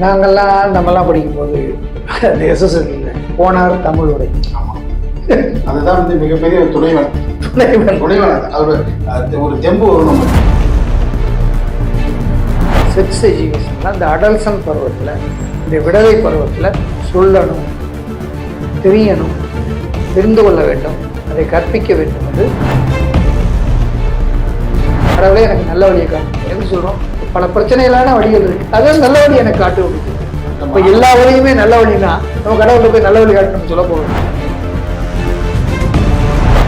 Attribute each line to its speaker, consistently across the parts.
Speaker 1: நாங்கள்லாம் நம்மலாம் படிக்கும்போது அந்த எஸ்எஸ்எல்ல போனார் தமிழ் உரை
Speaker 2: ஆமாம் அதுதான் வந்து மிகப்பெரிய ஒரு துணைவன்.
Speaker 1: துணைவன்.
Speaker 2: துணைவன் அது. அவர் அது ஒரு தெம்பு வரும் நமக்கு
Speaker 1: செக்ஸ் எஜுகேஷன்லாம் இந்த அடல்சன் பருவத்தில் இந்த விடலை பருவத்தில் சொல்லணும் தெரியணும் தெரிந்து கொள்ள வேண்டும் அதை கற்பிக்க வேண்டும் என்று கடவுளே எனக்கு நல்ல வழியை காட்டு எப்படி சொல்கிறோம் பல பிரச்சனைகளான வழிகள் இருக்கு. அதான் நல்ல வழி எனக்கு காட்டு அப்படின்னு இப்போ எல்லா வழியுமே நல்ல வழினா நம்ம கடவுளை போய் நல்ல வழி காட்டணும்னு சொல்ல போகிறோம்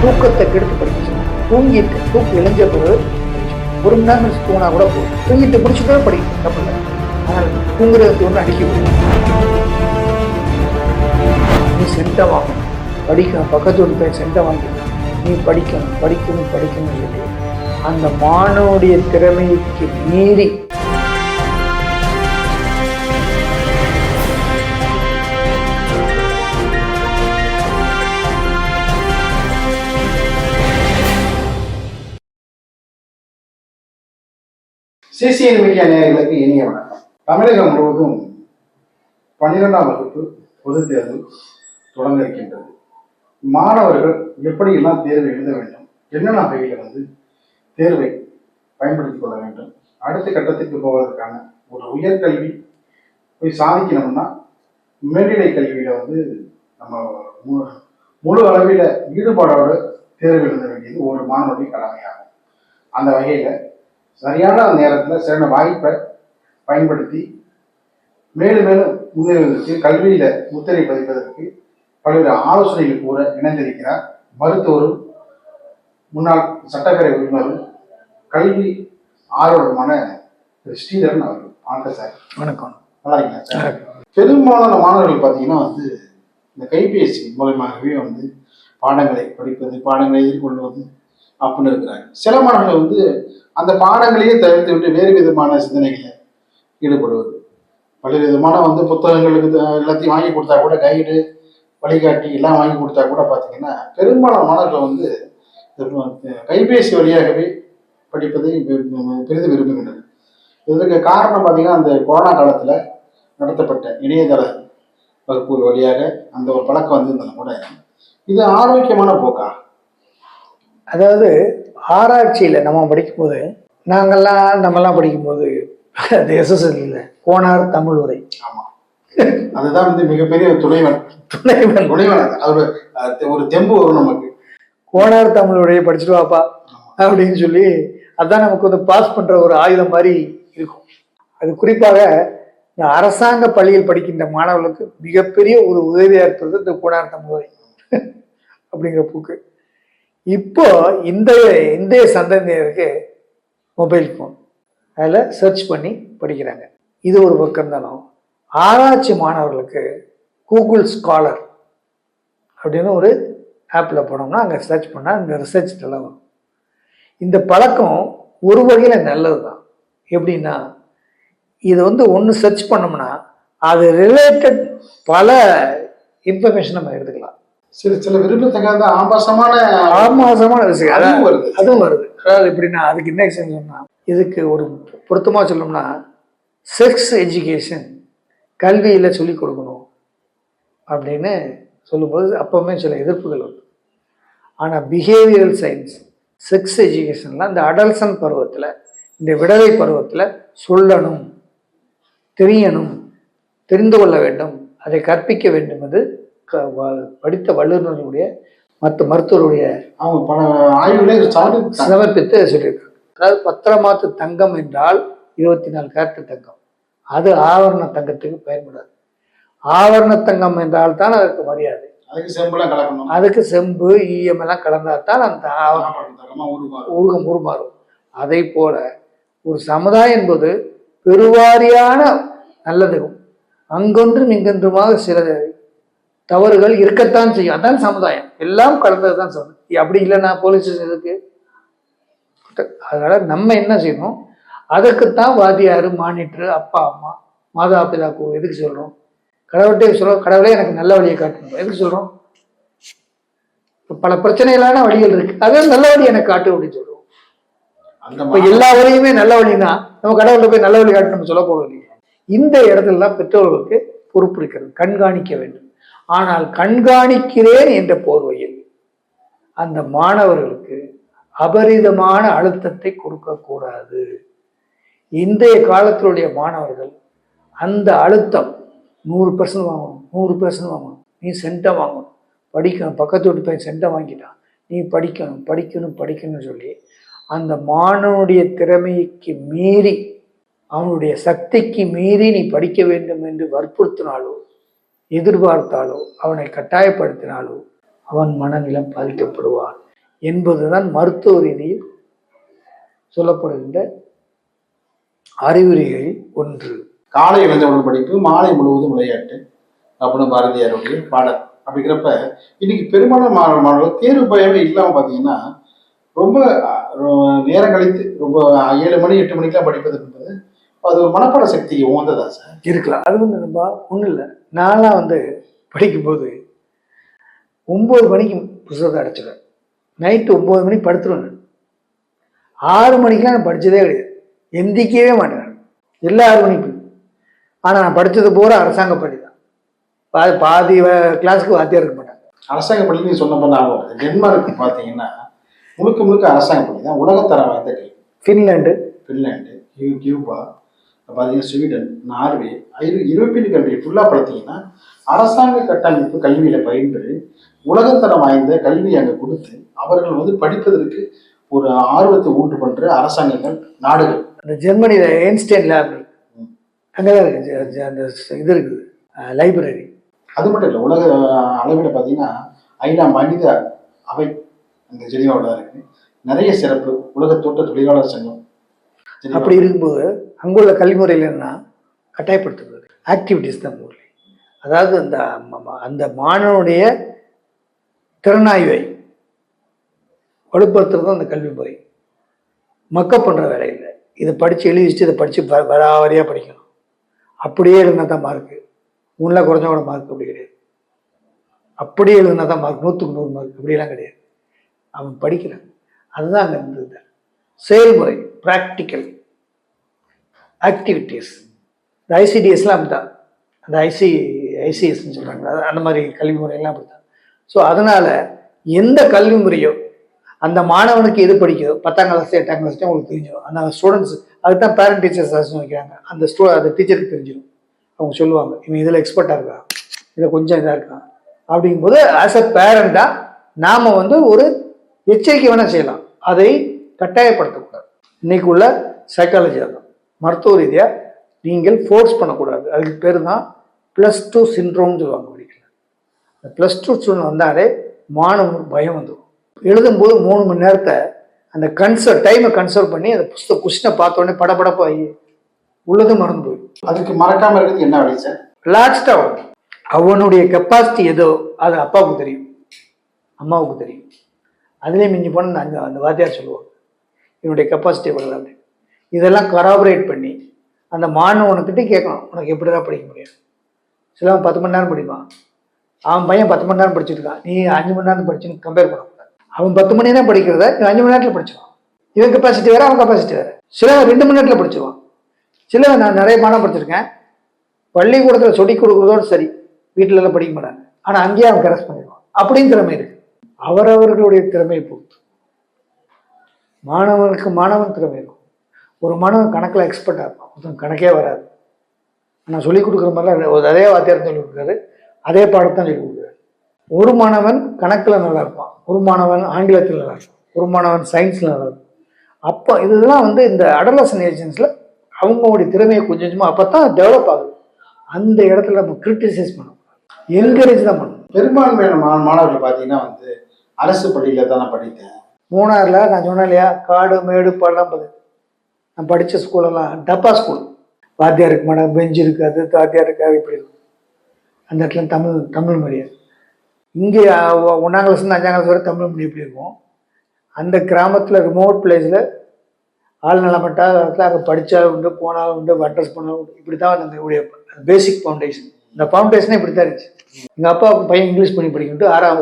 Speaker 1: தூக்கத்தை கெடுத்து படிக்க. தூங்கிட்டு தூக்கு இளைஞ்ச பிறகு ஒரு மணி நேரம் தூங்கினா கூட போதும். தூங்கிட்டு முடிச்சுட்டு படிக்கணும் தப்பு ஆனால் தூங்குறதுக்கு ஒன்று அடிக்க முடியும் நீ சென்டை வாங்கணும். படிக்கணும். பக்கத்து வீட்டு போய் சென்டை வாங்கிக்கணும் நீ படிக்கணும் படிக்கணும் படிக்கணும் சொல்லி அந்த மாணவனுடைய திறமைக்கு மீறி.
Speaker 2: சிசிஎன் மீடியா நேயர்களுக்கு இனிய வணக்கம். தமிழகம் முழுவதும் பன்னிரெண்டாம் வகுப்பு பொது தேர்வு தொடங்க இருக்கின்றது. மாணவர்கள் எப்படியெல்லாம் தேர்வு எழுத வேண்டும் என்னென்ன வகையில் வந்து தேர்வை பயன்படுத்திக் கொள்ள வேண்டும். அடுத்த கட்டத்துக்கு போவதற்கான ஒரு உயர்கல்வி போய் சாதிக்கணும்னா மேல்நிலை கல்வியில வந்து நம்ம முழு அளவில் ஈடுபாடோடு தேர்வு எழுத வேண்டியது ஒரு மாணவனுடைய கடமையாகும். அந்த வகையில் சரியான நேரத்தில் சிறந்த வாய்ப்பை பயன்படுத்தி மேலும் மேலும் முன்னேறுவதற்கு கல்வியில முத்திரை பதிப்பதற்கு பல்வேறு ஆலோசனைகள் கூற இணைந்திருக்கிறார். மருத்துவரும் முன்னாள் சட்டப்பேரவை உறுப்பினரும் கல்வி ஆர்வலருமான திரு ஸ்ரீதரன் அவர்கள். வணக்கம் சார்.
Speaker 1: வணக்கம்.
Speaker 2: நல்லா இருக்கீங்களா சார் பெரும்பாலான மாணவர்கள் பார்த்தீங்கன்னா வந்து இந்த கைபேசி மூலமாகவே வந்து பாடங்களை படிப்பது பாடங்களை எதிர்கொள்வது அப்படின்னு இருக்கிறாங்க. சில மாணவர்கள் வந்து அந்த பாடங்களையே தவிர்த்து விட்டு வேறு விதமான சிந்தனைகளை ஈடுபடுவது. பல விதமான வந்து புத்தகங்களுக்கு எல்லாத்தையும் வாங்கி கொடுத்தா கூட கைடு வழிகாட்டி எல்லாம் வாங்கி கொடுத்தா கூட பார்த்தீங்கன்னா பெரும்பாலான மாணவர்கள் வந்து கைபேசி வழியாகவே படிப்பதை பெரிதும் விரும்புகின்றனர். இதற்கு காரணம் பார்த்தீங்கன்னா அந்த கொரோனா காலத்தில் நடத்தப்பட்ட இணையதள வகுப்புகள் வழியாக அந்த ஒரு பழக்கம் வந்திருந்தாலும் கூட. இது ஆரோக்கியமான போக்கா?
Speaker 1: அதாவது ஆராய்ச்சியில் நம்ம படிக்கும்போது நாங்கள்லாம் நம்மலாம் படிக்கும்போது அந்த எஸ்எஸ்எல்ல போனார் தமிழ் உரை.
Speaker 2: ஆமா. அதுதான் வந்து மிகப்பெரிய துணைவன்.
Speaker 1: துணைவன்.
Speaker 2: துணைவன் அது. அது ஒரு அது ஒரு தெம்பு வரும் நமக்கு.
Speaker 1: கோனார் தமிழ் உரையை படிச்சுட்டு வாப்பா அப்படின்னு சொல்லி அதுதான் நமக்கு வந்து பாஸ் பண்ணுற ஒரு ஆயுதம் மாதிரி இருக்கும். அது குறிப்பாக இந்த அரசாங்க பள்ளியில் படிக்கின்ற மாணவர்களுக்கு மிகப்பெரிய ஒரு உதவியாக இருக்கிறது இந்த கூடார்த்த முறை அப்படிங்கிற போக்கு. இப்போ இந்த இந்திய சந்ததியினருக்கு மொபைல் ஃபோன் அதில் சர்ச் பண்ணி படிக்கிறாங்க. இது ஒரு பக்கம் இருந்தாலும் ஆராய்ச்சி மாணவர்களுக்கு கூகுள் ஸ்காலர் அப்படின்னு ஒரு ஆப்பில் போனோம்னா அங்கே சர்ச் பண்ணால் அந்த ரிசர்ச் எல்லாம் வரும். இந்த பழக்கம் ஒரு வகையில் நல்லது தான் எப்படின்னா இது வந்து ஒன்று சர்ச் பண்ணோம்னா அது ரிலேட்டட் பல இன்ஃபர்மேஷன் நம்ம எடுத்துக்கலாம்.
Speaker 2: சில சில விரும்பத்தகாத ஆபாசமான
Speaker 1: ஆமாசமான விஷயம்.
Speaker 2: அதுவும் வருது.
Speaker 1: அதுவும் வருது. அதாவது எப்படின்னா அதுக்கு என்ன எக்ஸாம் சொன்னா இதுக்கு ஒரு பொருத்தமாக சொல்லணும்னா செக்ஸ் எஜுகேஷன் கல்வியில் சொல்லிக் கொடுக்கணும் அப்படின்னு சொல்லும்போது அப்போவுமே சில எதிர்ப்புகள் வருது. ஆனால் பிஹேவியரல் சயின்ஸ் செக்ஸ் எஜுகேஷன்லாம் இந்த அடல்சன் பருவத்தில் இந்த விடலை பருவத்தில் சொல்லணும் தெரியணும் தெரிந்து கொள்ள வேண்டும் அதை கற்பிக்க வேண்டும் என்று க- படித்த வல்லுநர்களுடைய மற்ற மருத்துவருடைய
Speaker 2: அவங்க பல ஆய்வுகளே
Speaker 1: சமர்ப்பித்து சொல்லியிருக்காங்க. அதாவது பத்திரமாத்து தங்கம் என்றால் இருபத்தி நாலு கேரட்டு தங்கம். அது ஆவரண தங்கத்துக்கு பயன்படாது. ஆவரண தங்கம் என்றால் தான் அதற்கு மரியாதை.
Speaker 2: அதுக்கு செம்பெல்லாம் கலக்கணும்.
Speaker 1: அதுக்கு செம்பு ஈயம் எல்லாம் கலந்தால் தான் அந்த உருகம் உருமாறும். அதை போல ஒரு சமுதாயம் என்பது பெருவாரியான நல்லதும் அங்கொன்றும் இங்கொன்றுமாக சில தவறுகள் இருக்கத்தான் செய்யும். அதான் சமுதாயம். எல்லாம் கலந்தது தான் சமுதாயம் அப்படி இல்லைன்னா போலீஸ் ஸ்டேஷன் இருக்கு அதனால நம்ம என்ன செய்யணும்? அதுக்குத்தான் வாத்தியார் மானிட்டர் அப்பா அம்மா மாதா பிதா கு- எதுக்கு சொல்றோம்? கடவுள்கிட்டே சொல்றோம் கடவுளே எனக்கு நல்ல வழியை காட்டணும் எதுக்கு சொல்றோம்? இப்ப பல பிரச்சனைகளான வழிகள் இருக்கு. அதான் நல்ல வழி எனக்கு காட்டு அப்படின்னு சொல்றோம்.
Speaker 2: அந்த
Speaker 1: இப்ப எல்லா வழியுமே நல்ல வழினா நம்ம கடவுள்கிட்ட போய் நல்ல வழி காட்டு நம்ம சொல்ல போறது இல்லையே. இந்த இடத்துலலாம் பெற்றோர்களுக்கு பொறுப்பு இருக்கிறது. கண்காணிக்க வேண்டும். ஆனால் கண்காணிக்கிறேன் என்ற போர்வையில் அந்த மாணவர்களுக்கு அபரிதமான அழுத்தத்தை கொடுக்கக்கூடாது. இன்றைய காலத்தினுடைய மாணவர்கள் அந்த அழுத்தம் நூறு பர்சன்ட் வாங்கணும். நூறு பர்சன்ட் வாங்கணும். நீ சென்ட்டை வாங்கணும். படிக்கணும். பக்கத்து வீட்டு பையன் சென்ட்டை வாங்கிட்டான். நீ படிக்கணும். படிக்கணும். படிக்கணும்னு சொல்லி அந்த மாணவனுடைய திறமைக்கு மீறி அவனுடைய சக்திக்கு மீறி நீ படிக்க வேண்டும் என்று வற்புறுத்தினாலோ எதிர்பார்த்தாலோ அவனை கட்டாயப்படுத்தினாலோ அவன் மனநிலம் பாதிக்கப்படுவான் என்பதுதான் மருத்துவ ரீதியில் சொல்லப்படுகின்ற அறிகுறிகளில் ஒன்று.
Speaker 2: காலை இளைஞர்கள் படிப்பு மாலை முழுவதும் விளையாட்டு. அப்படின்னு பாரதியாருடைய பாடல். அப்படிங்கிறப்ப இன்னைக்கு பெரும்பாலான மாணவ மாணவர்கள் தேர்வு பயமே இல்லாமல் பார்த்தீங்கன்னா ரொம்ப நேரம் கழித்து ரொம்ப ஏழு மணி எட்டு மணிக்கெல்லாம் படிப்பது என்பது அது ஒரு மனப்பாட சக்திக்கு உகந்ததா சார்?
Speaker 1: இருக்கலாம். அது வந்து நம்ம ஒன்றும் இல்லை. நான்லாம் வந்து படிக்கும்போது ஒம்பது மணிக்கு புத்தகத்தை அடைச்சிடுவேன் நைட்டு ஒம்பது மணிக்கு படுத்துருவேன் நான். ஆறு மணிக்கெலாம் நான் படித்ததே கிடையாது. எந்திக்கவே மாட்டேன் எல்லா ஆறு மணிக்கு ஆனால் நான் படித்தது பூரா அரசாங்க பள்ளி தான். பாதி பாதி கிளாஸுக்கு வாத்தியார் இருக்க மாட்டாங்க
Speaker 2: அரசாங்க பள்ளி சொன்னப்ப ஞாபகம் வருது டென்மார்க் பாத்தீங்கன்னா முழுக்க முழுக்க அரசாங்க பள்ளி தான். உலகத்தரம் வாய்ந்த கல்வி.
Speaker 1: ஃபின்லாண்டு
Speaker 2: ஃபின்லாண்டு கியூ கியூபா பார்த்தீங்கன்னா ஸ்வீடன் நார்வே யூரோப்பியன் கண்ட்ரி ஃபுல்லாக பார்த்தீங்கன்னா அரசாங்க கட்டமைப்பு கல்வியில் பயின்று உலகத்தரம் வாய்ந்த கல்வி அங்கே கொடுத்து அவர்கள் வந்து படிப்பதற்கு ஒரு ஆர்வத்தை உண்டு பண்ணுற அரசாங்கங்கள் நாடுகள்.
Speaker 1: அந்த ஜெர்மனியில் ஐன்ஸ்டைன் லேப் அங்கே தான் இருக்குது அந்த இது இருக்குது. லைப்ரரி
Speaker 2: அது மட்டும் இல்லை உலக அளவில் பார்த்தீங்கன்னா ஐநா மனித அவை அந்த ஜெனிவாவில் தான் இருக்கு. நிறைய சிறப்பு. உலக தோட்ட தொழிலாளர் சங்கம்.
Speaker 1: அப்படி இருக்கும்போது அங்குள்ள கல்வி முறையில் என்ன கட்டாயப்படுத்துறது ஆக்டிவிட்டீஸ் தான் ஊரில் அதாவது அந்த அந்த மாணவனுடைய திறனாய்வை வலுப்படுத்துறது அந்த கல்வி முறை. மக்கப் பண்ணுற வேலை இல்லை இதை படித்து எழுதி வச்சுட்டு இதை படித்து ப பராவரியாக படிக்கணும். அப்படியே எழுதினா தான் மார்க்கு உள்ள குறைஞ்சவங்க மார்க் அப்படி கிடையாது. அப்படியே எழுதினா தான் மார்க் நூற்றுக்கு நூறு மார்க் அப்படியெல்லாம் கிடையாது. அவன் படிக்கிறான். அதுதான் அங்கே இருந்தது செயல்முறை ப்ராக்டிக்கல் ஆக்டிவிட்டீஸ் இந்த ஐசிடிஎஸ்லாம் அப்படிதான் அந்த ஐசி ஐசிஎஸ்ன்னு சொல்கிறாங்க அந்த மாதிரி கல்வி முறையெல்லாம் அப்படிதான் ஸோ அதனால் எந்த கல்வி முறையோ அந்த மாணவனுக்கு எது படிக்குதோ பத்தாம் கிளாஸ் எட்டாம் கிளாஸ் உங்களுக்கு தெரிஞ்சிடும். அந்த ஸ்டூடெண்ட்ஸ் அதுக்கு தான் பேரண்ட் டீச்சர்ஸ் வைக்கிறாங்க அந்த ஸ்டூ அந்த டீச்சருக்கு தெரிஞ்சிடும். அவங்க சொல்லுவாங்க இவன் இதில் எக்ஸ்பர்ட்டாக இருக்கான் இதில் கொஞ்சம் இதாக இருக்கான் அப்படிங்கும்போது ஆஸ் அ பேரண்டாக நாம் வந்து ஒரு எச்சரிக்கை வேணால் செய்யலாம். அதை கட்டாயப்படுத்தக்கூடாது. இன்னைக்கு உள்ள சைக்காலஜி தான் மருத்துவ ரீதியாக நீங்கள் ஃபோர்ஸ் பண்ணக்கூடாது. அதுக்கு பேர் தான் ப்ளஸ் டூ சின்ரோம்னு சொல்லுவாங்க படிக்கல. ப்ளஸ் டூ ஸ்டூடெண்ட் வந்தாலே மாணவனுக்கு பயம் வந்துடும் எழுதும்போது மூணு மணி நேரத்தை அந்த கன்சர்வ் டைமை கன்சர்வ் பண்ணி அந்த புஸ்தக கொஸ்டினை பார்த்த உடனே படபடப்பாகி உள்ளது மறந்து போய்
Speaker 2: அதுக்கு மறக்காம இருக்கிறது என்ன வழி சார்?
Speaker 1: ரிலாக்ஸ்டாக அவனுடைய கெப்பாசிட்டி ஏதோ அது அப்பாவுக்கு தெரியும். அம்மாவுக்கு தெரியும். அதுலேயே மிஞ்சி போன அந்த அந்த வாத்தியார் சொல்லுவாங்க என்னுடைய கெப்பாசிட்டி எவ்வளோ இதெல்லாம் கராபரேட் பண்ணி அந்த மாணவனுக்கிட்ட கேட்கணும் உனக்கு எப்படி தான் படிக்க முடியும்? சிலவன் பத்து மணி நேரம் படிப்பான். அவன் பையன் பத்து மணி நேரம் படிச்சுட்டு இருக்கான். நீ அஞ்சு மணி நேரம் படிச்சுன்னு கம்பேர் பண்ணக்கூடாது அவன் பத்து மணி தான் படிக்கிறத இவன் அஞ்சு மணி நேரத்தில் படிச்சுவான் இவன் கெப்பாசிட்டி வேறு அவன் கெப்பாசிட்டி வேறு. சிலவன் ரெண்டு மணி நேரத்தில் படிச்சுவான் சிலவன் நான் நிறைய மாணவன் படிச்சிருக்கேன். பள்ளிக்கூடத்தில் சொல்லி கொடுக்குறதோடு சரி. வீட்டிலலாம் படிக்க மாட்டாங்க. ஆனால் அங்கேயே அவன் கரெஸ் பண்ணிடுவான். அப்படின்னு திறமை இருக்கு. அவரவர்களுடைய திறமையை பொறுத்து. மாணவனுக்கு மாணவன் திறமை இருக்கும். ஒரு மாணவன் கணக்கில் எக்ஸ்பர்ட்டாக இருப்பான். ஒருத்தன் கணக்கே வராது. நான் சொல்லிக் கொடுக்குற மாதிரிலாம் அதே வாத்தியார் சொல்லி கொடுக்குறாரு. அதே பாடத்தான் சொல்லி கொடுக்குறாரு. ஒரு மாணவன் கணக்கில் நல்லா இருப்பான். ஒரு மாணவன் ஆங்கிலத்தில் நல்லா இருப்பான். ஒரு மாணவன் சயின்ஸில் நல்லா இருப்பான். அப்போ இதெல்லாம் வந்து இந்த அடலசன் ஏஜென்ஸில் அவங்களுடைய திறமையை கொஞ்சம் கொஞ்சமாக அப்போ தான் டெவலப் ஆகுது. அந்த இடத்துல நம்ம கிரிட்டிசைஸ் பண்ணணும் என்கரேஜ் தான் பண்ணணும்.
Speaker 2: பெரும்பான்மையான மா- மாணவர்கள் பார்த்தீங்கன்னா வந்து அரசு பள்ளியில தான் நான் படித்தேன்.
Speaker 1: மூணாறில் நான் சொன்னேன் இல்லையா காடு மேடு பள்ளம் நான் படித்த ஸ்கூலெல்லாம் டப்பா ஸ்கூல் வாத்தியார் இருக்க மாட்டாங்க பெஞ்ச் இருக்காது வாத்தியார் இருக்காது இப்படி இருக்கும் அந்த இடத்துல தமிழ் தமிழ் மீடியம் இங்கே ஒண்ணாம் கிளாஸ்லேருந்து அஞ்சாம் கிளாஸ் வரை தமிழ் மீடியம் எப்படி இருக்கும். அந்த கிராமத்தில் ரிமோட் பிளேஸில் ஆள் நலப்பட்டா இடத்துல அங்கே படித்தாலும் உண்டு போனாலும் உண்டு அட்ரஸ் பண்ணாலும் உண்டு. இப்படி தான் அந்த பேசிக் ஃபவுண்டேஷன் இந்த ஃபவுண்டேஷனே இப்படி தான் இருந்துச்சு. எங்கள் அப்பா பையன் இங்கிலீஷ் பண்ணி படிக்கிட்டு ஆறாம்.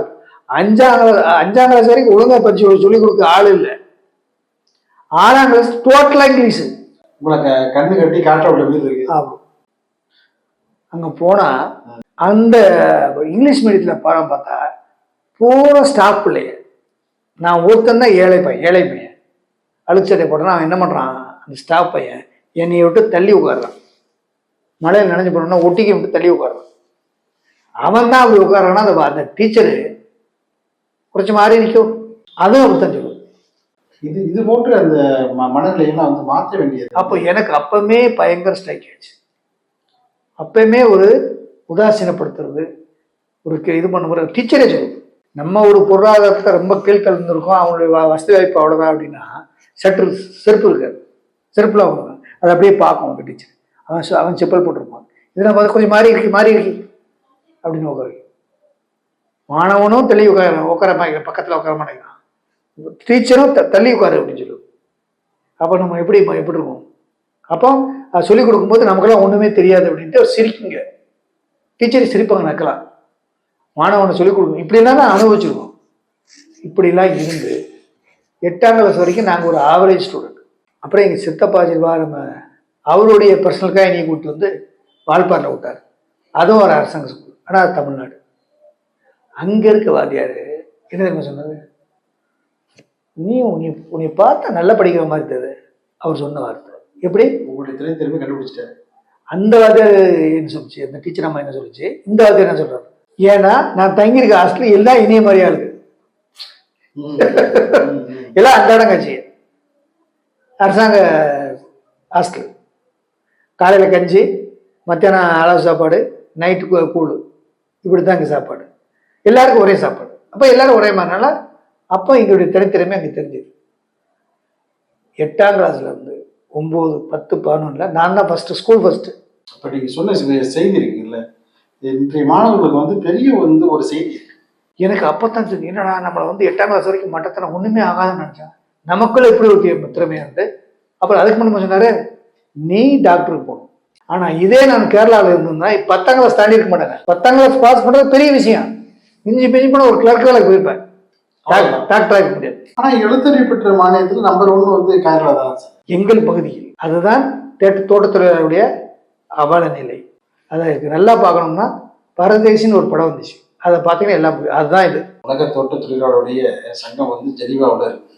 Speaker 1: அஞ்சாம் கிளாஸ் அஞ்சாம் கிளாஸ் வரைக்கும் ஒழுங்காக படிச்சு சொல்லிக் கொடுக்க ஆள் இல்லை. ஆறாம் கிளாஸ் டோட்டலாக இங்கிலீஷு.
Speaker 2: உங்களை க- கண்ணு கட்டி காற்ற வீடு இருக்கு.
Speaker 1: அங்கே போனால் அந்த இங்கிலீஷ் மீடியத்தில் பாடம் பார்த்தா பூரா ஸ்டாஃப் பிள்ளைய நான் ஒருத்தன் தான் ஏழை பையன் ஏழை பையன். அழுச்சட்டை போட்டேன்னா அவன் என்ன பண்ணுறான் அந்த ஸ்டாஃப் பையன் என்னைய விட்டு தள்ளி உட்கார்றான். மழையில் நனைஞ்சு போனோம்னா ஒட்டிக்கி விட்டு தள்ளி உட்கார்றான். அவன் தான் அப்படி உட்காரான்னா அந்த அந்த டீச்சரு குறைச்சி மாறி நிற்கும் அதுவும் அப்படித்தான் சொல்லுவோம்
Speaker 2: இது இது போன்ற அந்த மனநிலையெல்லாம் வந்து மாற்ற வேண்டியது.
Speaker 1: அப்போ எனக்கு அப்பவுமே பயங்கர ஸ்ட்ரைக் ஆயிடுச்சு. அப்பயுமே ஒரு உதாசீனப்படுத்துறது ஒரு இது பண்ண டீச்சரே சொல்லுது நம்ம ஒரு பொருளாதாரத்தை ரொம்ப கீழ்கலந்துருக்கோம் அவங்களுடைய வசதி வாய்ப்பு அவ்வளோதான் அப்படின்னா சற்று செருப்பு இருக்காது செருப்பில் அவங்க அதை அப்படியே பார்க்கும் அவங்க டீச்சர் அவன் அவன் செப்பல் போட்டிருப்பான். இதில் பார்த்து கொஞ்சம் மாறி இருக்கு மாறி இருக்கு அப்படின்னு உட்காரு மாணவனும் தள்ளி உட்கார உட்கார மாட்டேங்கிறான் பக்கத்தில் உட்கார மாட்டேங்கிறான். டீச்சரும் த- தள்ளி உட்காரு அப்படின்னு சொல்லுது. அப்போ நம்ம எப்படி எப்படி இருக்கும்? அப்போ அது சொல்லிக் கொடுக்கும்போது நமக்கெல்லாம் ஒன்றுமே தெரியாது அப்படின்ட்டு சிரிக்குங்க. டீச்சர் சிரிப்பாங்க நக்கலாம் மாணவனை சொல்லிக் கொடுக்கணும். இப்படிலாம் நான் அனுபவிச்சிருக்கோம். இப்படிலாம் இருந்து எட்டாம் கிளாஸ் வரைக்கும் நாங்கள் ஒரு ஆவரேஜ் ஸ்டூடெண்ட் அப்புறம் எங்கள் சித்தப்பா ஜில்வா நம்ம அவருடைய பர்சனலுக்காக என்னை கூப்பிட்டு வந்து வால்பாரில் விட்டார். அதுவும் ஒரு அரசாங்க ஸ்கூல் ஆனால் தமிழ்நாடு. அங்கே இருக்க வாத்தியார் என்ன தெரியுமா சொன்னது நீ உன்னை உன்னை பார்த்தா நல்லா படிக்கிற மாதிரி தெரியுது. அவர் சொன்ன வார்த்தை. எப்படி?
Speaker 2: உங்களுடைய திரும்பி கண்டுபிடிச்சிட்டாரு.
Speaker 1: அந்த என்ன சொல்லுச்சு. அந்த டீச்சர் அம்மா என்ன சொல்லுச்சு? இந்த வாத்தியார் என்ன சொல்றாரு ஏன்னா நான் தங்கியிருக்க ஹாஸ்டல் எல்லாம் இணைய மாதிரியா இருக்கு. எல்லாம் அன்றாடம் காட்சி. அரசாங்க ஹாஸ்டல் காலையில் கஞ்சி மத்தியானம் அளவு சாப்பாடு நைட்டு கூழ். இப்படி தான் இங்கே சாப்பாடு. எல்லாருக்கும் ஒரே சாப்பாடு. அப்போ எல்லாரும் ஒரே மாதிரினால அப்போ எங்களுடைய தனித்திறமை அங்கே தெரிஞ்சது. எட்டாம் கிளாஸ்ல இருந்து ஒம்பது பத்து பதினொன்றில் நான் தான் ஃபஸ்ட்டு ஸ்கூல் ஃபஸ்ட்டு
Speaker 2: அப்ப நீங்க சொன்ன செய்தி இருக்குல்ல இன்றைய மாணவர்களுக்கு வந்து பெரிய வந்து ஒரு செய்தி.
Speaker 1: எனக்கு அப்போ தான் தெரியும் என்னடா நம்மளை வந்து எட்டாம் கிளாஸ் வரைக்கும் மட்டத்தில் ஒன்றுமே ஆகாதுன்னு நினச்சேன். நமக்குள்ள இப்படி ஒரு தே- திறமை இருந்து அப்புறம் அதுக்கு முன்னாடி சொன்னாரு நீ டாக்டருக்கு போகணும். ஆனால் இதே நான் கேரளாவில் இருந்திருந்தா பத்தாம் கிளாஸ் தாண்டி இருக்க மாட்டேங்க. பத்தாம் கிளாஸ் பாஸ் பண்ணுறது பெரிய விஷயம். மிஞ்சி மிஞ்சி போன ஒரு கிளர்க் வேலைக்கு போயிருப்பேன். முடியாது
Speaker 2: ஆனா எழுத்தறிவு பெற்ற மாநிலத்துல நம்பர் ஒன் வந்து கேரளா தான்.
Speaker 1: எங்கள் பகுதியில் அதுதான் தேட்ட தோட்டத்துறையாருடைய அவல நிலை. அதை நல்லா பார்க்கணும்னா பரதேசின்னு ஒரு படம் வந்துச்சு. அதை பார்த்தீங்கன்னா எல்லாம். அதுதான் இது.
Speaker 2: உலக தோட்ட தொழிலாளருடைய சங்கம் வந்து ஜெனீவாவுல இருக்கு.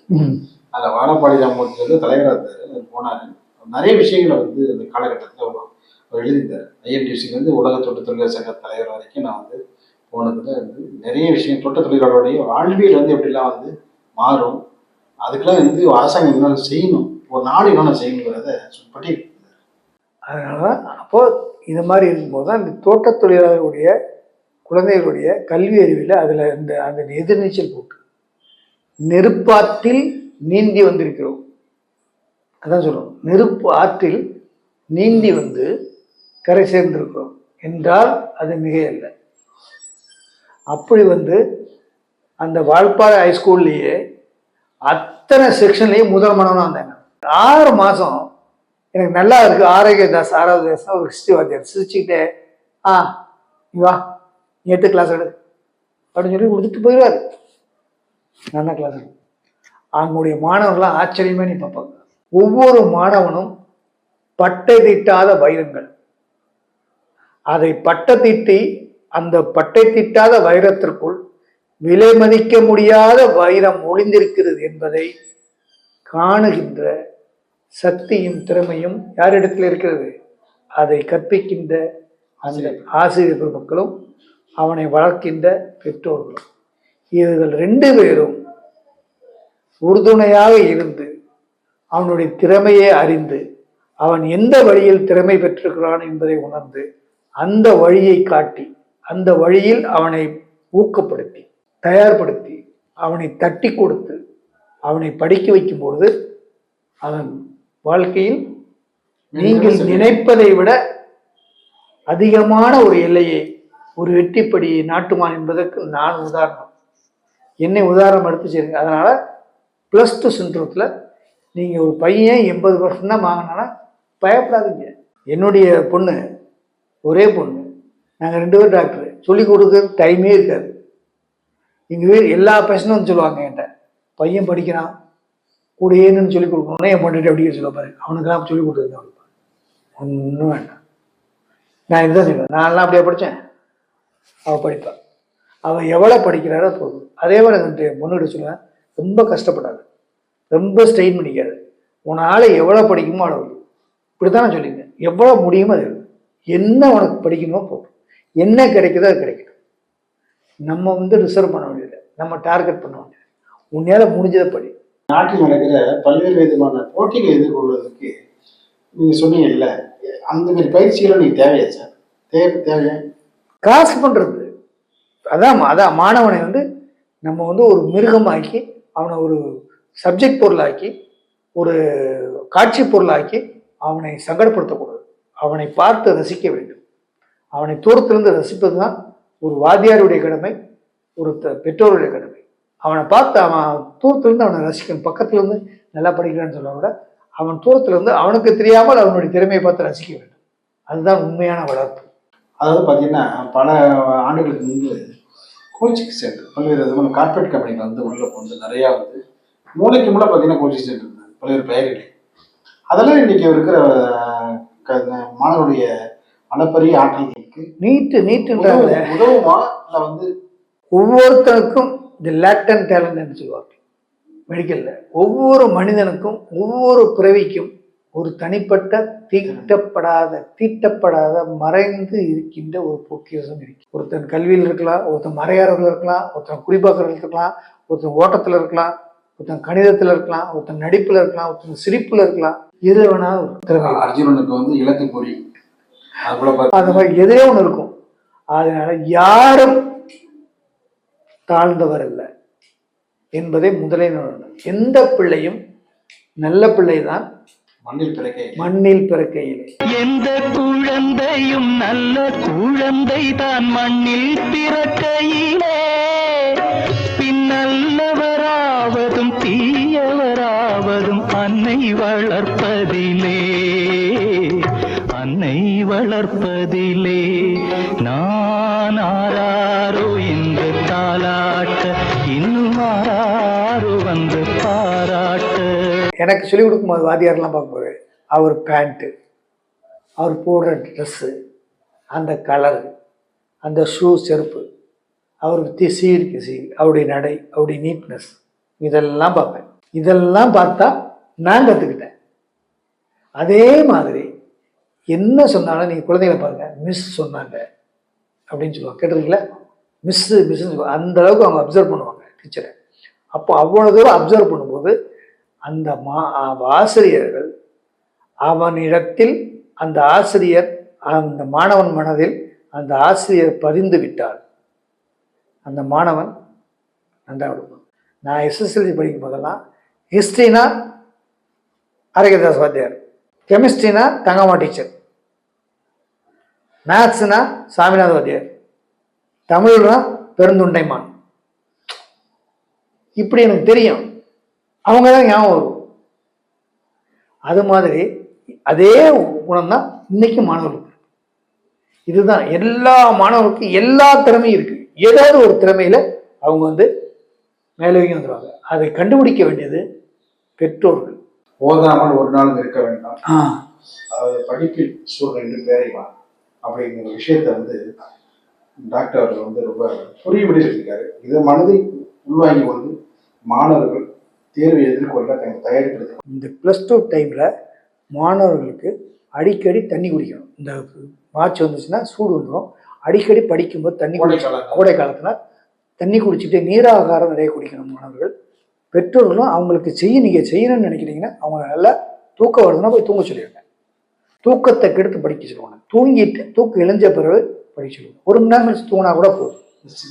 Speaker 2: அதில் வானப்பாடி ராமமூர்த்தி வந்து தலைவராக போனார். நிறைய விஷயங்களை வந்து அந்த காலகட்டத்தில் அவர் எழுதியிருந்தார். ஐஎன்டிசிக்கு வந்து உலக தோட்ட தொழிலாளர் சங்க தலைவர் வரைக்கும் நான் வந்து போனதுல வந்து நிறைய விஷயம் தோட்ட தொழிலாளருடைய வாழ்வியல் வந்து எப்படிலாம் வந்து மாறும் அதுக்கெல்லாம் வந்து அரசாங்கம் என்ன செய்யணும் ஒரு நாடு என்னென்ன செய்யணுங்கிறத பட்டி
Speaker 1: அதனால தான் அப்போ இது மாதிரி இருக்கும்போது தான் இந்த தோட்ட தொழிலாளர்களுடைய குழந்தைகளுடைய கல்வி அறிவில் அதில் இந்த அந்த எதிர்நீச்சல் போட்டு நெருப்பாற்றில் நீந்தி வந்திருக்கிறோம். அதான் சொல்கிறோம் நெருப்பு ஆற்றில் நீந்தி வந்து கரை சேர்ந்திருக்கிறோம். என்றால் அது மிகையல்ல. அப்படி வந்து அந்த வால்பாறை ஹைஸ்கூல்லையே அத்தனை செக்ஷன்லேயும் முதல் மாணவனாக வந்தேன் ஆறு மாதம் எனக்கு நல்லா இருக்கு. ஆரோக்கியதாஸ் ஆறாவது தாஸ் ஒரு ஹிஸ்ட்ரி வாத்தியார். சிரிச்சுக்கிட்டே ஆ நீ வா. நீ எட்டு கிளாஸ் எடு. அப்படின்னு சொல்லி கொடுத்துட்டு போயிடுவார். நல்லா கிளாஸ் எடு. அவங்களுடைய மாணவர்கள்லாம் ஆச்சரியமே நீ பார்ப்பாங்க. ஒவ்வொரு மாணவனும் பட்டை திட்டாத வைரங்கள். அதை பட்டை திட்டி அந்த பட்டை தீட்டாத வைரத்திற்குள் விலை மதிக்க முடியாத வைரம் ஒளிந்திருக்கிறது என்பதை காணுகின்ற சக்தியும் திறமையும் யாரிடத்தில் இருக்கிறது? அதை கற்பிக்கின்ற அந்த ஆசிரியர் பெருமக்களும் அவனை வளர்க்கின்ற பெற்றோர்களும். இவர்கள் ரெண்டு பேரும் உறுதுணையாக இருந்து அவனுடைய திறமையை அறிந்து அவன் எந்த வழியில் திறமை பெற்றிருக்கிறான் என்பதை உணர்ந்து அந்த வழியை காட்டி அந்த வழியில் அவனை ஊக்கப்படுத்தி தயார்படுத்தி அவனை தட்டி கொடுத்து அவனை படிக்க வைக்கும் பொழுது அவன் வாழ்க்கையில் நீங்கள் நினைப்பதை விட அதிகமான ஒரு எல்லையை ஒரு வெற்றிப்படியை நாட்டுமான் என்பதற்கு நான் உதாரணம். என்னை உதாரணம் எடுத்து செய்யுங்க அதனால ப்ளஸ் டூ சின்ட்ரத்தில் நீங்கள் ஒரு பையன் எண்பது பர்சன்ட் தான் வாங்கினா பயப்படாதீங்க. என்னுடைய பொண்ணு ஒரே பொண்ணு நாங்கள் ரெண்டு பேரும் டாக்டர் சொல்லி கொடுக்குறது டைமே இருக்காது. எங்கள் வீடு எல்லா பேஷனும் வந்து சொல்லுவாங்க என்கிட்ட. பையன் படிக்கிறான். கூட ஏன்னு சொல்லி கொடுக்கணும்னா என் பண்ணிட்டு அப்படியே சொல்ல பாரு. அவனுக்கெல்லாம் சொல்லிக் கொடுக்குறது அவனுக்கு ஒன்றும் வேண்டாம். நான் இதுதான் சொல்லுவேன் நான்லாம் அப்படியே படித்தேன் அவள் படிப்பாள் அவள் எவ்வளோ படிக்கிறாரோ போதும். அதே மாதிரி எனக்கு முன்னாடி சொல்லுவேன். ரொம்ப கஷ்டப்படாது. ரொம்ப ஸ்ட்ரெயின் பண்ணிக்காது. உன்னால் எவ்வளோ படிக்குமோ அளவு இப்படி தான் நான் சொல்லியிருக்கேன். எவ்வளோ முடியுமோ அது என்ன உனக்கு படிக்கணுமோ போகும் என்ன கிடைக்குதோ அது கிடைக்கும் நம்ம வந்து ரிசர்வ் பண்ண வேண்டியது நம்ம டார்கெட் பண்ண வேண்டியது உன்னால் முடிஞ்சதை படி
Speaker 2: நாட்டில் நடக்கிற பல்வேறு விதமான போட்டிகளை எதிர்கொள்வதற்கு நீங்க சொன்னீங்கல்ல அந்த மாதிரி பயிற்சிகளை நீங்க தேவையா சார்? தேவை தேவையா?
Speaker 1: காசு பண்ணுறது அதான் அதான் மாணவனை வந்து நம்ம வந்து ஒரு மிருகமாக்கி அவனை ஒரு சப்ஜெக்ட் பொருளாக்கி ஒரு காட்சி பொருளாக்கி அவனை சங்கடப்படுத்தக்கூடாது. அவனை பார்த்து ரசிக்க வேண்டும். அவனை தூரத்திலிருந்து ரசிப்பது தான் ஒரு வாத்தியாருடைய கடமை ஒரு த- பெற்றோருடைய கடமை. அவனை பார்த்து அவன் தூரத்திலிருந்து அவனை ரசிக்கணும். பக்கத்துலேருந்து நல்லா படிக்கிறான்னு சொல்ல விட அவன் தூரத்திலிருந்து அவனுக்கு தெரியாமல் அவனுடைய திறமையை பார்த்து ரசிக்க வேண்டும். அதுதான் உண்மையான வளர்ப்பு.
Speaker 2: அதாவது பார்த்தீங்கன்னா பல ஆண்டுகளுக்கு முன்பு கோச்சிங் சென்டர் பல்வேறு விதமான கார்பரேட் கம்பெனிகள் வந்து உள்ள வந்து நிறையா வந்து மூளைக்கு மூளை பார்த்தீங்கன்னா கோச்சிங் சென்டர் இருந்தது பல்வேறு பெயர்கள். அதெல்லாம் இன்னைக்கு இருக்கிற க- மாணவருடைய அளப்பரிய ஆற்றல்களுக்கு
Speaker 1: நீட்டு நீட்டுன்றாங்க.
Speaker 2: உதவு- உதவுமா இல்லை வந்து
Speaker 1: ஒவ்வொருத்தனுக்கும் இந்த லேட்டன் டேலண்ட்னு சொல்லுவாங்க. மெடிக்கல்ல. ஒவ்வொரு மனிதனுக்கும் ஒவ்வொரு பிறவிக்கும் ஒரு தனிப்பட்ட தீட்டப்படாத தீட்டப்படாத மறைந்து இருக்கின்ற ஒரு பொக்கிஷம் இருக்கு. ஒருத்தன் கல்வியில் இருக்கலாம் ஒருத்தன் மறையாளர்கள் இருக்கலாம் ஒருத்தன் குறிப்பாக்கர்கள் இருக்கலாம் ஒருத்தன் ஓட்டத்தில் இருக்கலாம் ஒருத்தன் கணிதத்தில் இருக்கலாம் ஒருத்தன் நடிப்பில் இருக்கலாம் ஒருத்தன் சிரிப்பில் இருக்கலாம். எது வேணா ஒரு திறமை
Speaker 2: அர்ஜுனனுக்கு வந்து இலக்கு பொறி அது போல பாரு-
Speaker 1: அந்த மாதிரி எதிரே ஒன்று இருக்கும். அதனால யாரும் தாழ்ந்தவர் அல்ல என்பதை முதலே. எந்த பிள்ளையும் நல்ல பிள்ளைதான்.
Speaker 2: மண்ணில் பிறக்கை
Speaker 1: மண்ணில் பிறக்கையிலே
Speaker 3: எந்த குழந்தையும் நல்ல குழந்தை தான் மண்ணில் பிறக்கையிலே பின்னல்லவராவதும் தீயவராவதும் அன்னை வளர்ப்பதிலே. வளர்ப்பதிலே நான் ஆராரோ என்று தாலாட்ட இன்னும் ஆராரோ வந்து பாராட்ட.
Speaker 1: எனக்கு சொல்லிக் கொடுக்கும்போது வாத்தியார்லாம் பார்க்கும்போது அவர் பேண்ட்டு அவர் போடுற ட்ரெஸ்ஸு அந்த கலர் அந்த ஷூ செருப்பு அவர் திசீருக்கு சீர் அவருடைய நடை அவருடைய நீட்னஸ் இதெல்லாம் பார்ப்பேன். இதெல்லாம் பார்த்தா நான் கற்றுக்கிட்டேன் அதே மாதிரி என்ன சொன்னாலும் நீங்கள் குழந்தைகளை பாருங்க. மிஸ் சொன்னாங்க. அப்படின்னு சொல்லுவாங்க. கேட்டிருக்கீங்களா? மிஸ்ஸு மிஸ்ஸுன்னு அந்த அளவுக்கு அவங்க அப்சர்வ் பண்ணுவாங்க டீச்சரை அப்போ அவ்வளோ தூரம் அப்சர்வ் பண்ணும்போது அந்த மா ஆசிரியர்கள் அவனிடத்தில் அந்த ஆசிரியர் அந்த மாணவன் மனதில் அந்த ஆசிரியர் பதிந்து விட்டார். அந்த மாணவன் நன்றாக இருக்கும் நான் எஸ்எஸ்எல்சி படிக்கும் போதெல்லாம் ஹிஸ்ட்ரினா அரகதாஸ் வாத்தியார். கெமிஸ்ட்ரினா தங்கம்மா டீச்சர் மேத்ஸ்னா சாமிநாத வாத்தியார் தமிழ்னா பெருந்துண்டைமான். இப்படி எனக்கு தெரியும். அவங்க தான் ஞாபகம் வரும். அது மாதிரி அதே குணம் தான் இன்னைக்கு மாணவர்களுக்கு. இதுதான் எல்லா மாணவர்களுக்கும் எல்லா திறமையும் இருக்கு. ஏதாவது ஒரு திறமையில அவங்க வந்து மேலோங்கி வந்துடுவாங்க அதை கண்டுபிடிக்க வேண்டியது பெற்றோர்கள்.
Speaker 2: ஓதாமல் ஒரு நாளும் இருக்க வேண்டாம். அதாவது படிப்பில் சூழல் என்று பேரைவான் அப்படிங்கிற விஷயத்தை வந்து டாக்டர் அவர்கள் வந்து ரொம்ப புரியும்படி சொல்லியிருக்காரு. இதை மனதை உள்வாங்கி கொண்டு மாணவர்கள் தேர்வை எதிர்கொள்ள தங்களை தயாரிப்படுத்த
Speaker 1: இந்த ப்ளஸ் டூ டைமில் மாணவர்களுக்கு அடிக்கடி தண்ணி குடிக்கணும். இந்த மார்ச் வந்துச்சுன்னா சூடு வந்துடும் அடிக்கடி படிக்கும்போது தண்ணி. கோடை காலத்தில். தண்ணி குடிச்சிட்டு நீராகாரம் நிறைய குடிக்கணும் மாணவர்கள். பெற்றோர்களும் அவங்களுக்கு செய்ய நீங்கள் செய்யணும்னு நினைக்கிறீங்கன்னா அவங்க நல்லா தூக்கம் வருதுன்னா போய் தூங்க சொல்லிடுங்க தூக்கத்தை கெடுத்து படிக்க சொல்லுவாங்க. தூங்கிட்டு தூக்கம் இழிஞ்ச பிறகு படிக்க சொல்லுவாங்க. ஒரு மணி நேரம் கழிச்சு தூங்கினா கூட போதும்.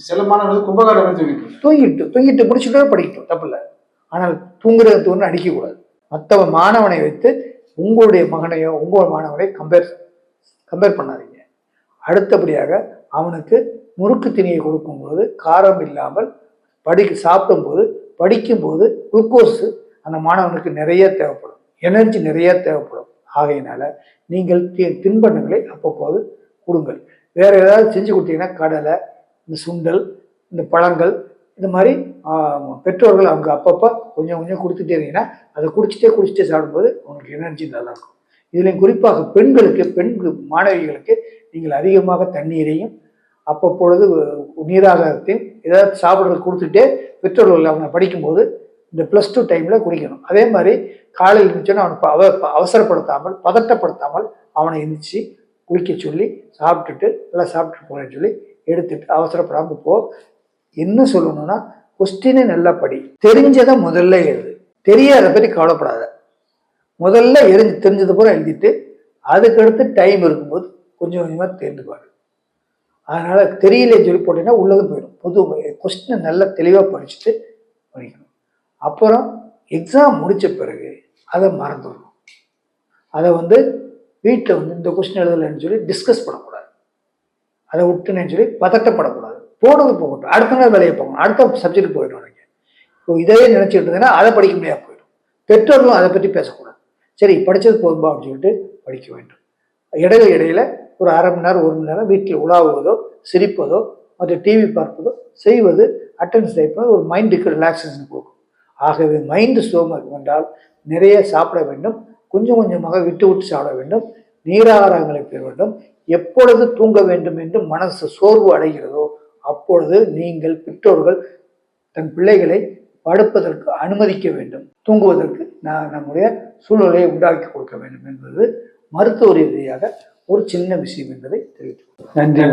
Speaker 2: சில மாணவர்கள் கும்பகாரம் தூங்கிட்டு
Speaker 1: தூங்கிட்டு முடிச்சுட்டு படிக்கட்டும். தப்பில்லை. ஆனால் தூங்குறது தூங்க அடிக்கக்கூடாது. மற்ற மாணவனை வைத்து உங்களுடைய மகனையோ உங்கள் மாணவனை கம்பேர் கம்பேர் பண்ணாதீங்க. அடுத்தபடியாக அவனுக்கு முறுக்கு திணியை கொடுக்கும்போது காரம் இல்லாமல் படிக்க சாப்பிடும்போது படிக்கும்போது குளுக்கோஸ் அந்த மாணவனுக்கு நிறைய தேவைப்படும். எனர்ஜி நிறைய தேவைப்படும். ஆகையினால நீங்கள் தி- தின்பண்டங்களை அப்பப்போது கொடுங்கள். வேற ஏதாவது செஞ்சு கொடுத்தீங்கன்னா கடலை இந்த சுண்டல் இந்த பழங்கள் இந்த மாதிரி பெற்றோர்கள் அவங்க அப்பப்போ கொஞ்சம் கொஞ்சம் கொடுத்துட்டே இருந்தீங்கன்னா அதை குடிச்சிட்டே குடிச்சிட்டே சாப்பிடும்போது உங்களுக்கு எனர்ஜி நல்லா இருக்கும். இதிலும் குறிப்பாக பெண்களுக்கு பெண் மாணவிகளுக்கு நீங்கள் அதிகமாக தண்ணீரையும் அப்பப்பொழுது நீராகாரத்தையும் ஏதாவது சாப்பிட்றது கொடுத்துட்டே பெற்றோர்கள் அவனை படிக்கும்போது இந்த ப்ளஸ் டூ டைமில் குடிக்கணும். அதே மாதிரி காலையில் இருந்துச்சுன்னா அவனை அவ அவசரப்படுத்தாமல் பதட்டப்படுத்தாமல் அவனை எந்திரிச்சு குளிக்க சொல்லி சாப்பிட்டுட்டு நல்லா சாப்பிட்டு போகிறேன்னு சொல்லி எடுத்துட்டு அவசரப்படாமல் போ. என்ன சொல்லணும்னா கொஸ்டினை நல்லா படி. தெரிஞ்சதை முதல்ல எழுது. தெரியாத பற்றி கவலைப்படாத. முதல்ல எரிஞ்சு தெரிஞ்சது பூரா எழுதிட்டு அதுக்கடுத்து டைம் இருக்கும்போது கொஞ்சம் கொஞ்சமாக தெரிந்துப்பாரு. அதனால் தெரியலன்னு சொல்லி போட்டீங்கன்னா உள்ளதும் போயிடும். பொது கொஸ்டினை நல்லா தெளிவாக படிச்சுட்டு படிக்கணும். அப்புறம் எக்ஸாம் முடித்த பிறகு அதை மறந்துடணும். அதை வந்து வீட்டில் வந்து இந்த கொஸ்டின் எழுதலைன்னு சொல்லி டிஸ்கஸ் பண்ணக்கூடாது. அதை விட்டுனேன்னு சொல்லி பதட்டப்படக்கூடாது. போனது போகட்டும். அடுத்த நாள் வேலையை போகணும் அடுத்த சப்ஜெக்ட் போயிடும் நீங்கள் இப்போ இதையே நினச்சிட்டு இருந்தீங்கன்னா அதை படிக்க முடியாது போயிடும். பெற்றோர்களும் அதை பற்றி பேசக்கூடாது. சரி படித்தது போதுமா அப்படின்னு சொல்லிட்டு படிக்க வேண்டும். இடையில இடையில ஒரு அரை மணி நேரம் ஒரு மணி நேரம் வீட்டில் உலாவுவதோ சிரிப்பதோ மற்ற டிவி பார்ப்பதோ செய்வது அட்டன்ஸ் டைப் ஒரு மைண்டுக்கு ரிலாக்ஸேஷன் கொடுக்கும். ஆகவே மைண்டு ஸ்லோமாக என்றால் நிறைய சாப்பிட வேண்டும். கொஞ்சம் கொஞ்சமாக விட்டு விட்டு சாப்பிட வேண்டும். நீராகாரங்களை பெற வேண்டும். எப்பொழுது தூங்க வேண்டும் என்று மனசு சோர்வு அடைகிறதோ அப்பொழுது நீங்கள் பெற்றோர்கள் தன் பிள்ளைகளை படுப்பதற்கு அனுமதிக்க வேண்டும். தூங்குவதற்கு நான் நம்முடைய சூழ்நிலையை உண்டாக்கி கொடுக்க வேண்டும் என்பது மருத்துவ ரீதியாக ஒரு சின்ன விஷயம் என்பதை தெரிவித்துக் கொள்கிறேன். நன்றி.